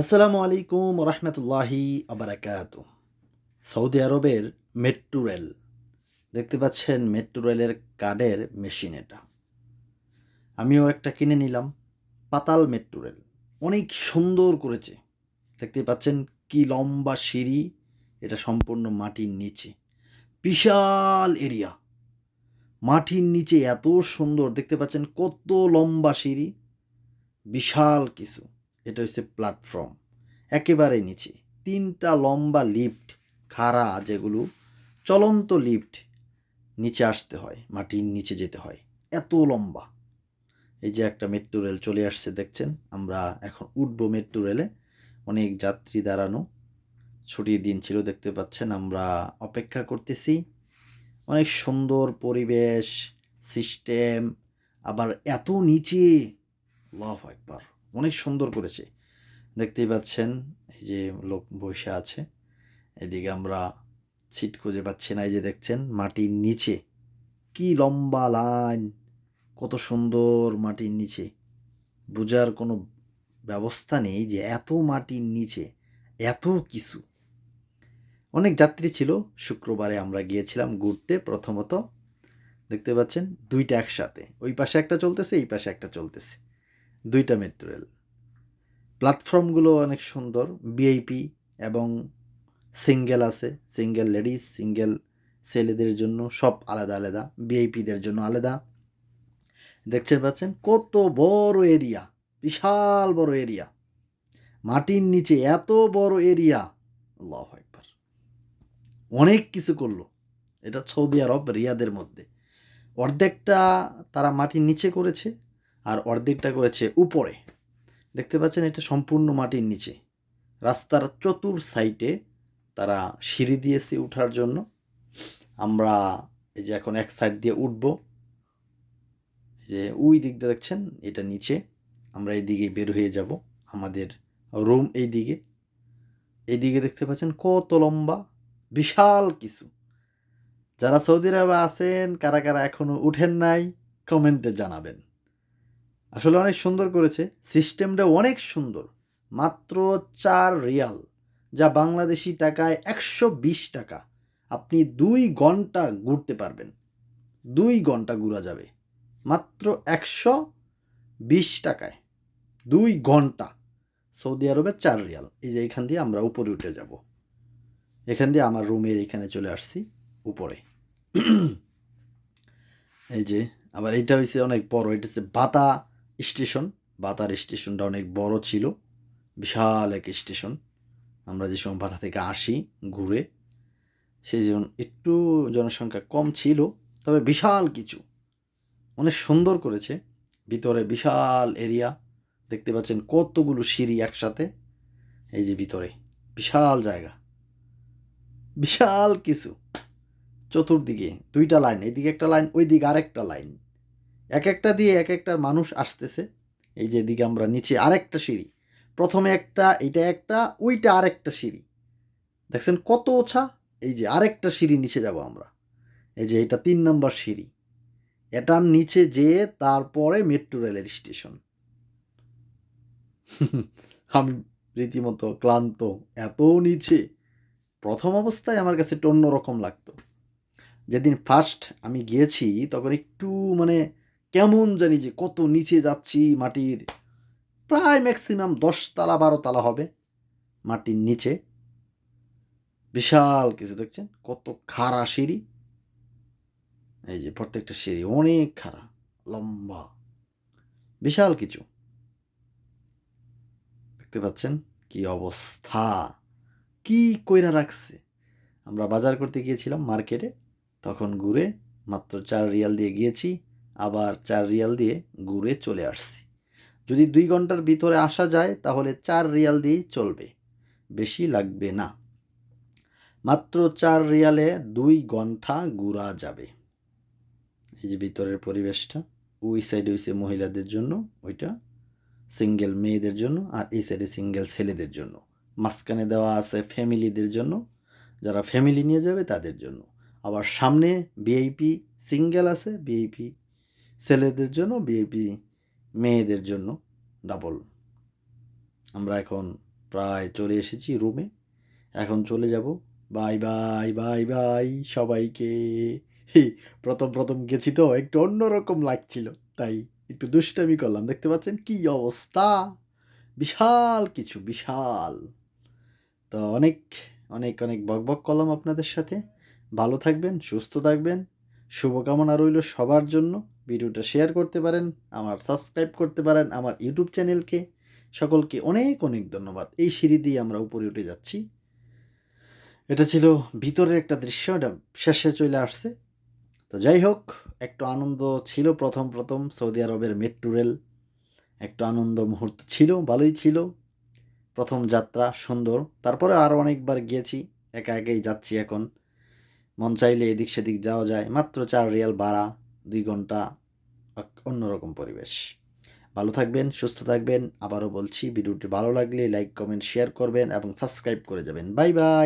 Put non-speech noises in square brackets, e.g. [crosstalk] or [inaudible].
আসসালামু আলাইকুম রহমতুল্লাহি আবরাকাত সৌদি আরবের মেট্রো রেল, দেখতে পাচ্ছেন মেট্রো রেলের কার্ডের মেশিন এটা। আমিও একটা কিনে নিলাম, পাতাল মেট্রো রেল। অনেক সুন্দর করেছে। দেখতে পাচ্ছেন কি লম্বা সিঁড়ি, এটা সম্পূর্ণ মাটির নিচে। বিশাল এরিয়া। মাটির নিচে এত সুন্দর, দেখতে পাচ্ছেন কত লম্বা সিঁড়ি, বিশাল কিছু। এটা হচ্ছে প্ল্যাটফর্ম একেবারে নিচে। তিনটা লম্বা লিফট খাড়া যেগুলো, চলন্ত লিফট নিচে আসতে হয়, মাটির নিচে যেতে হয়। এত লম্বা। এই যে একটা মেট্রো রেল চলে আসছে, দেখছেন? আমরা এখন উঠবো মেট্রো রেলে অনেক যাত্রী দাঁড়ানো। ছুটির দিন ছিল, দেখতে পাচ্ছেন? আমরা অপেক্ষা করতেছি। অনেক সুন্দর পরিবেশ সিস্টেম আবার এত নিচে। লাভ একবার অনেক সুন্দর করেছে। দেখতেই পাচ্ছেন, এই যে লোক বসে আছে। এদিকে আমরা সিট খুঁজে পাচ্ছি না, এই যে দেখছেন, মাটির নিচে। কি লম্বা লাইন, কত সুন্দর মাটির নিচে। বোঝার কোনো ব্যবস্থা নেই যে এত মাটির নিচে, এত কিছু। অনেক যাত্রী ছিল, শুক্রবারে আমরা গিয়েছিলাম ঘুরতে প্রথমত। দেখতে পাচ্ছেন, দুইটা একসাথে। ওই পাশে একটা চলতেছে, এই পাশে একটা চলতেছে। দুইটা মেট্রো রেল। প্ল্যাটফর্মগুলো অনেক সুন্দর বিআইপি এবং সিঙ্গেল আছে, সিঙ্গেল লেডিস, সিঙ্গেল ছেলেদের জন্য সব আলাদা আলাদা বিআইপিদের জন্য আলাদা। দেখতে পাচ্ছেন কত বড় এরিয়া, বিশাল বড় এরিয়া। মাটির নিচে এত বড় এরিয়া। আল্লাহ একবার অনেক কিছু করল, এটা সৌদি আরব, রিয়াদের মধ্যে। অর্ধেকটা তারা মাটির নিচে করেছে আর অর্ধেকটা করেছে উপরে। দেখতে পাচ্ছেন এটা সম্পূর্ণ মাটির নিচে। রাস্তার চতুর সাইডে তারা সিঁড়ি দিয়েছে উঠার জন্য। আমরা এই যে এখন এক সাইড দিয়ে উঠব। যে ওই দিক দিয়ে দেখছেন, এটা নিচে। আমরা এই দিকে বের হয়ে যাব, আমাদের রুম এই দিকে। এই দিকে দেখতে পাচ্ছেন কত লম্বা, বিশাল কিছু। যারা সৌদি আরবে আছেন, কারা কারা এখনও উঠেন নাই, কমেন্টে জানাবেন। আসলে অনেক সুন্দর করেছে। সিস্টেমটা অনেক সুন্দর। মাত্র চার রিয়াল, যা বাংলাদেশি টাকায় একশো বিশ টাকা। আপনি দুই ঘণ্টা ঘুরতে পারবেন। দুই ঘণ্টা ঘুরা যাবে। মাত্র একশো বিশ টাকায়। দুই ঘণ্টা। সৌদি আরবের চার রিয়াল। এই যে এখান দিয়ে আমরা উপরে উঠে যাব। এখান দিয়ে আমার রুমের এখানে চলে আসছি, উপরে। এই যে, আবার এটা হয়েছে অনেক বড়, এটা হচ্ছে বাতা। স্টেশন, বাতার স্টেশনটা অনেক বড় ছিল, বিশাল এক স্টেশন। আমরা যে সময় বাতা থেকে আসি, ঘুরে, সেই যেমন একটু জনসংখ্যা কম ছিল, তবে বিশাল কিছু। অনেক সুন্দর করেছে, ভিতরে বিশাল এরিয়া। দেখতে পাচ্ছেন কতগুলো সিঁড়ি একসাথে, এই যে ভিতরে, বিশাল জায়গা। বিশাল কিছু। চতুর্দিকে দুইটা লাইন এইদিকে একটা লাইন ওই দিকে আরেকটা লাইন। এক একটা দিয়ে এক একটা মানুষ আসতেছে। এই যে এদিকে আমরা নিচে আরেকটা সিঁড়ি। প্রথমে একটা এটা একটা, ওইটা আরেকটা সিঁড়ি। দেখছেন কত ওছা? এই যে আরেকটা সিঁড়ি নিচে যাব আমরা। এই যে এটা তিন নম্বর সিঁড়ি। এটার নিচে যেয়ে তারপরে মেট্রো রেলের স্টেশন। [laughs] আমি রীতিমতো ক্লান্ত, এত নিচে। প্রথম অবস্থায় আমার কাছে একটু অন্যরকম লাগতো। যেদিন ফার্স্ট আমি গিয়েছি, তখন একটু মানে কেমন জানি যে কত নিচে যাচ্ছি মাটির। প্রায় ম্যাক্সিমাম দশ তালা, বারো তালা হবে মাটির নিচে। বিশাল কিছু, দেখছেন? কত খাড়া সিঁড়ি। এই যে প্রত্যেকটা সিঁড়ি অনেক খাড়া, লম্বা। বিশাল কিছু। দেখতে পাচ্ছেন? কি অবস্থা? কি কইরা রাখছে? আমরা বাজার করতে গিয়েছিলাম মার্কেটে। তখন ঘুরে মাত্র চার রিয়াল দিয়ে গিয়েছি। আবার চার রিয়াল দিয়ে ঘুরে চলে আসছি। যদি দুই ঘণ্টার ভিতরে আসা যায়, তাহলে চার রিয়াল দিয়েই চলবে। বেশি লাগবে না। মাত্র চার রিয়ালে দুই ঘণ্টা ঘুরা যাবে। এই যে ভিতরের পরিবেশটা, ওই সাইডে হয়েছে মহিলাদের জন্য, ওইটা সিঙ্গেল মেয়েদের জন্য, আর এই সাইডে সিঙ্গেল ছেলেদের জন্য। মাঝখানে দেওয়া আছে ফ্যামিলিদের জন্য, যারা ফ্যামিলি নিয়ে যাবে তাদের জন্য। আবার সামনে বিআইপি সিঙ্গেল আছে বিআইপি ছেলেদের জন্য বিআইপি মেয়েদের জন্য ডাবল আমরা এখন প্রায় চলে এসেছি রুমে এখন চলে যাব। বাই বাই বাই বাই সবাইকে। প্রথম প্রথম গেছি তো, একটু অন্যরকম লাগছিল, তাই একটু দুষ্টামি করলাম। দেখতে পাচ্ছেন কি অবস্থা? বিশাল কিছু, বিশাল। তো অনেক অনেক অনেক বকবক করলাম আপনাদের সাথে। ভালো থাকবেন, সুস্থ থাকবেন। শুভকামনা রইল সবার জন্য। ভিডিওটা শেয়ার করতে পারেন, আমার সাবস্ক্রাইব করতে পারেন, আমার ইউটিউব চ্যানেলকে সকলকে অনেক অনেক ধন্যবাদ। এই সিঁড়ি দিয়ে আমরা উপরে উঠে যাচ্ছি। এটা ছিল ভিতরের একটা দৃশ্য, এটা শেষে চলে আসছে। তো যাই হোক, একটু আনন্দ ছিল প্রথম প্রথম, সৌদি আরবের মেট্রো রেল একটু আনন্দ মুহূর্ত ছিল, ভালোই ছিল। প্রথম যাত্রা সুন্দর। তারপরে আরও অনেকবার গিয়েছি, একা একাই যাচ্ছি এখন। মন চাইলে এদিক সেদিক যাওয়া যায়। মাত্র চার রিয়াল ভাড়া। দুই ঘণ্টা অন্যরকম পরিবেশ। ভালো থাকবেন, সুস্থ থাকবেন। আবারও বলছি, ভিডিওটি ভালো লাগলে লাইক, কমেন্ট, শেয়ার করবেন এবং সাবস্ক্রাইব করে যাবেন। Bye bye!